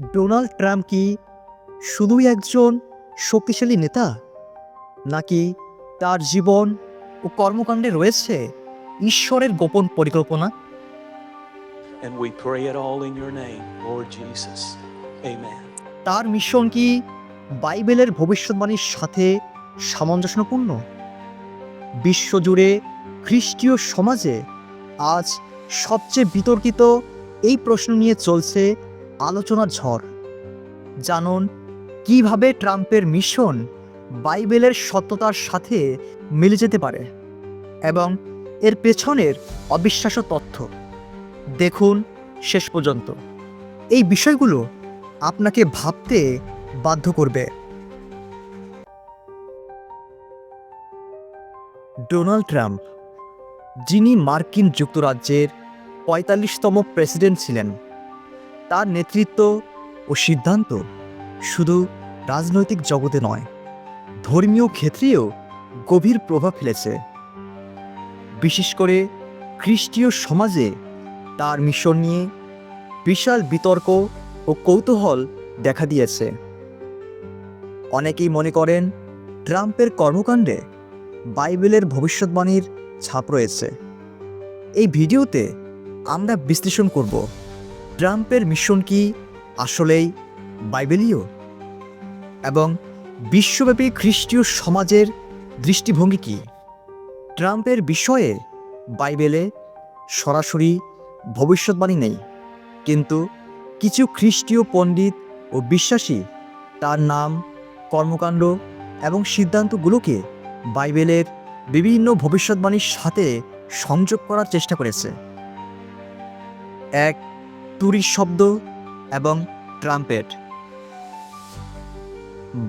Donald Trump কি শুধুই একজন শক্তিশালী নেতা নাকি তার জীবন ও কর্মকাণ্ডে রয়েছে ঈশ্বরের গোপন পরিকল্পনা And we pray it all in your name, Lord Jesus. Amen. তার মিশন কি বাইবেলের ভবিষ্যৎবাণীর সাথে সামঞ্জস্যপূর্ণ বিশ্বজুড়ে খ্রিস্টীয় সমাজে আজ সবচেয়ে বিতর্কিত এই প্রশ্ন নিয়ে চলছে আলোচনার ঝড়। জানুন, কীভাবে ট্রাম্পের মিশন বাইবেলের সত্যতার সাথে মিলে যেতে পারে এবং এর পেছনের অবিশ্বাস্য তথ্য। দেখুন শেষ পর্যন্ত। এই বিষয়গুলো আপনাকে ভাবতে বাধ্য করবে। ডোনাল্ড ট্রাম্প, যিনি মার্কিন যুক্তরাজ্যের পঁয়তাল্লিশতম প্রেসিডেন্ট ছিলেন তার নেতৃত্ব ও সিদ্ধান্ত শুধু রাজনৈতিক জগতে নয়, ধর্মীয় ক্ষেত্রেও গভীর প্রভাব ফেলেছে। বিশেষ করে খ্রিস্টীয় সমাজে তার মিশন নিয়ে বিশাল বিতর্ক ও কৌতূহল দেখা দিয়েছে। অনেকেই মনে করেন, ট্রাম্পের কর্মকাণ্ডে বাইবেলের ভবিষ্যৎবাণীর ছাপ রয়েছে। এই ভিডিওতে আমরা বিশ্লেষণ করব। ট্রাম্পের মিশন কি আসলেই বাইবেলীয়? এবং বিশ্বব্যাপী খ্রিস্টীয় সমাজের দৃষ্টিভঙ্গি কি? ট্রাম্পের বিষয়ে বাইবেলে সরাসরি ভবিষ্যৎবাণী নেই। কিন্তু কিছু খ্রিস্টীয় পণ্ডিত ও বিশ্বাসী তার নাম, কর্মকাণ্ড এবং সিদ্ধান্তগুলোকে বাইবেলের বিভিন্ন ভবিষ্যৎবাণীর সাথে সংযোগ করার চেষ্টা করেছে। এক তুরির শব্দ এবং ট্রাম্পেট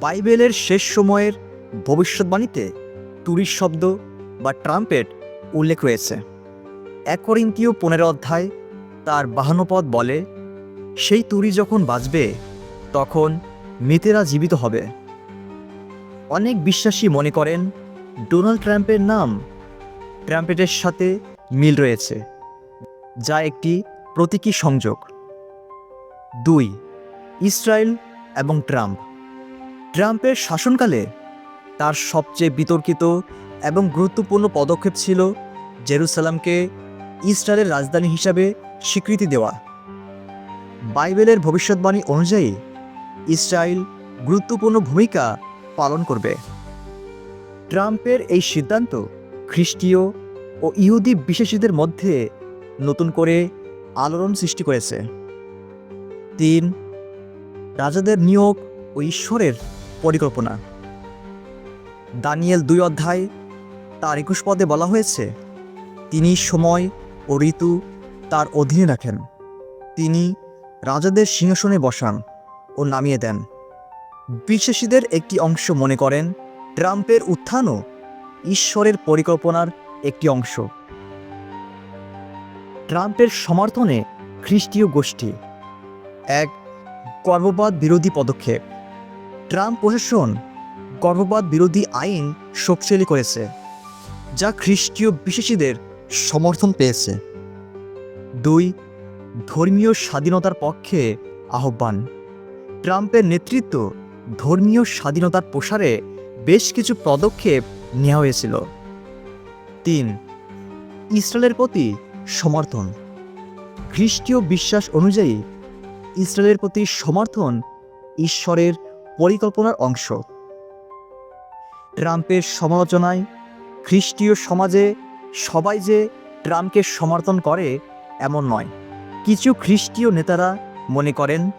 বাইবেলের শেষ সময়ের ভবিষ্যৎবাণীতে তুরির শব্দ বা ট্রাম্পেট উল্লেখ রয়েছে। এক করিন্তীয় পনেরো অধ্যায় তার বাহানুপদ বলে, সেই তুরি যখন বাজবে তখন মৃতেরা জীবিত হবে। অনেক বিশ্বাসী মনে করেন, ডোনাল্ড ট্রাম্পের নাম ট্রাম্পেটের সাথে মিল রয়েছে, যা একটি প্রতীকী সংযোগ। দুই, ইসরায়েল এবং ট্রাম্প। ট্রাম্পের শাসনকালে তার সবচেয়ে বিতর্কিত এবং গুরুত্বপূর্ণ পদক্ষেপ ছিল জেরুসালামকে ইসরায়েলের রাজধানী হিসাবে স্বীকৃতি দেওয়া। বাইবেলের ভবিষ্যৎবাণী অনুযায়ী, ইসরায়েল গুরুত্বপূর্ণ ভূমিকা পালন করবে। ট্রাম্পের এই সিদ্ধান্ত খ্রিস্টীয় ও ইহুদি বিশেষীদের মধ্যে নতুন করে আলোড়ন সৃষ্টি করেছে। তিন, রাজাদের নিয়োগ ও ঈশ্বরের পরিকল্পনা। দানিয়েল দুই অধ্যায়, তার একুশ পদে বলা হয়েছে, তিনি সময় ও ঋতু তার অধীনে রাখেন। তিনি রাজাদের সিংহাসনে বসান ও নামিয়ে দেন। বিশ্বাসীদের একটি অংশ মনে করেন, ট্রাম্পের উত্থানও ঈশ্বরের পরিকল্পনার একটি অংশ। ট্রাম্পের সমর্থনে খ্রিস্টীয় গোষ্ঠী। এক গর্ভপাত বিরোধী পদক্ষেপ। ট্রাম্প প্রশাসন গর্ভপাত বিরোধী আইন শক্তিশালী করেছে, যা খ্রিস্টীয় বিশ্বাসীদের সমর্থন পেয়েছে। দুই, ধর্মীয় স্বাধীনতার পক্ষে আহ্বান। ট্রাম্পের নেতৃত্ব ধর্মীয় স্বাধীনতার প্রসারে বেশ কিছু পদক্ষেপ নেওয়া হয়েছিল। তিন, ইসরায়েলের প্রতি সমর্থন। খ্রিস্টীয় বিশ্বাস অনুযায়ী, ইসরায়েলের প্রতি সমর্থন ঈশ্বরের পরিকল্পনার অংশ। ট্রাম্পের সমালোচনায় খ্রিস্টীয় সমাজে সবাই যে ট্রাম্পকে সমর্থন করে, এমন নয়। কিছু খ্রিস্টীয় নেতারা মনে করেন,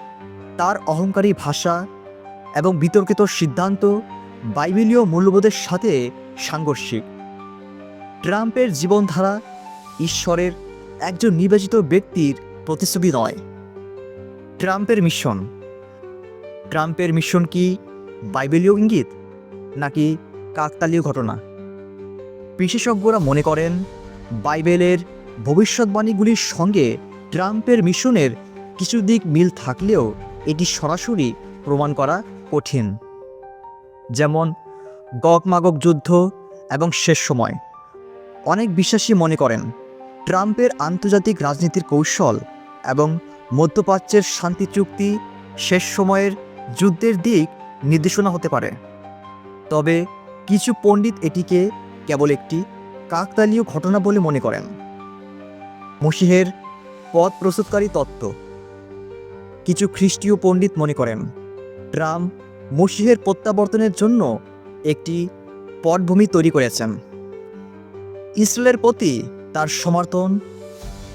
তার অহংকারী ভাষা এবং বিতর্কিত সিদ্ধান্ত বাইবেলীয় মূল্যবোধের সাথে সাংঘর্ষিক। ট্রাম্পের জীবনধারা ঈশ্বরের একজন নির্বাচিত ব্যক্তির প্রতিচ্ছবি নয়। ট্রাম্পের মিশন। ট্রাম্পের মিশন কি বাইবেলীয় ইঙ্গিত, নাকি কাকতালীয় ঘটনা? বিশেষজ্ঞরা মনে করেন, বাইবেলের ভবিষ্যৎবাণীগুলির সঙ্গে ট্রাম্পের মিশনের কিছু দিক মিল থাকলেও এটি সরাসরি প্রমাণ করা কঠিন। যেমন গগ মাগক যুদ্ধ এবং শেষ সময়। অনেক বিশ্বাসী মনে করেন ট্রাম্পের আন্তর্জাতিক রাজনীতির কৌশল এবং মধ্যপ্রাচ্যের শান্তি চুক্তি শেষ সময়ের যুদ্ধের দিক নির্দেশনা হতে পারে। তবে কিছু পণ্ডিত এটিকে কেবল একটি কাকতালীয় ঘটনা বলে মনে করেন। মসিহের পথ প্রস্তুতকারী তত্ত্ব। কিছু খ্রিস্টীয় পণ্ডিত মনে করেন, ট্রাম্প মসিহের প্রত্যাবর্তনের জন্য একটি পটভূমি তৈরি করেছেন। ইসরায়েলের প্রতি তার সমর্থন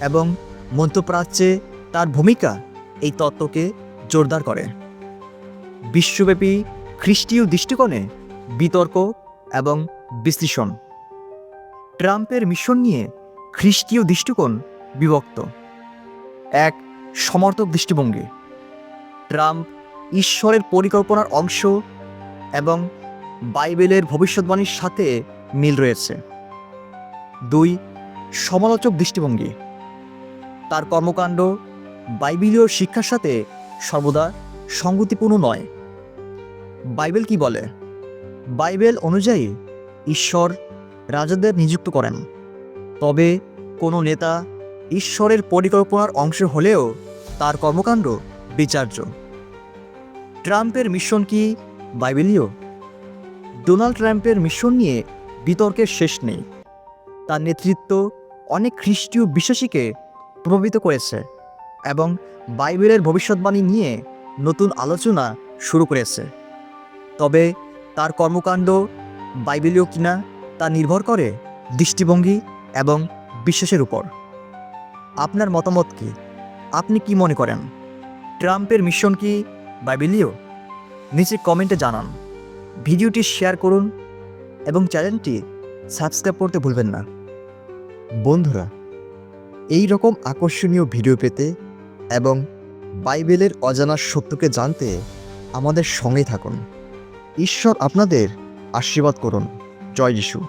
এবং মধ্যপ্রাচ্যে তার ভূমিকা এই তত্ত্বকে জোরদার করে। বিশ্বব্যাপী খ্রিস্টীয় দৃষ্টিকোণে বিতর্ক এবং বিশ্লেষণ। ট্রাম্পের মিশন নিয়ে খ্রিস্টীয় দৃষ্টিকোণ বিভক্ত। এক সমর্থক দৃষ্টিভঙ্গি। ট্রাম্প ঈশ্বরের পরিকল্পনার অংশ এবং বাইবেলের ভবিষ্যৎবাণীর সাথে মিল রয়েছে। দুই সমালোচক দৃষ্টিভঙ্গি। তার কর্মকাণ্ড বাইবেলীয় শিক্ষার সাথে সর্বদা সঙ্গতিপূর্ণ নয়। বাইবেল কি বলে? বাইবেল অনুযায়ী ঈশ্বর রাজাদের নিযুক্ত করেন। তবে কোনো নেতা ঈশ্বরের পরিকল্পনার অংশ হলেও তার কর্মকাণ্ড বিচার্য। ট্রাম্পের মিশন কি বাইবেলীয়? ডোনাল্ড ট্রাম্পের মিশন নিয়ে বিতর্কের শেষ নেই। তার নেতৃত্ব অনেক খ্রিস্টীয় বিশ্বাসীকে প্রভাবিত করেছে এবং বাইবেলের ভবিষ্যৎবাণী নিয়ে নতুন আলোচনা শুরু করেছে। তবে তার কর্মকাণ্ড বাইবেলীয় কিনা তা নির্ভর করে দৃষ্টিভঙ্গি এবং বিশ্বাসের উপর। আপনার মতামত কি? আপনি কি মনে করেন? ট্রাম্পের মিশন কি বাইবেলীয়? নিচে কমেন্টে জানান। ভিডিওটি শেয়ার করুন এবং চ্যানেলটি সাবস্ক্রাইব করতে ভুলবেন না। বন্ধুরা, এই রকম আকর্ষণীয় ভিডিও পেতে এবং বাইবেলের অজানা সত্যকে জানতে আমাদের সঙ্গে থাকুন। ঈশ্বর আপনাদের আশীর্বাদ করুন। জয় যিশু।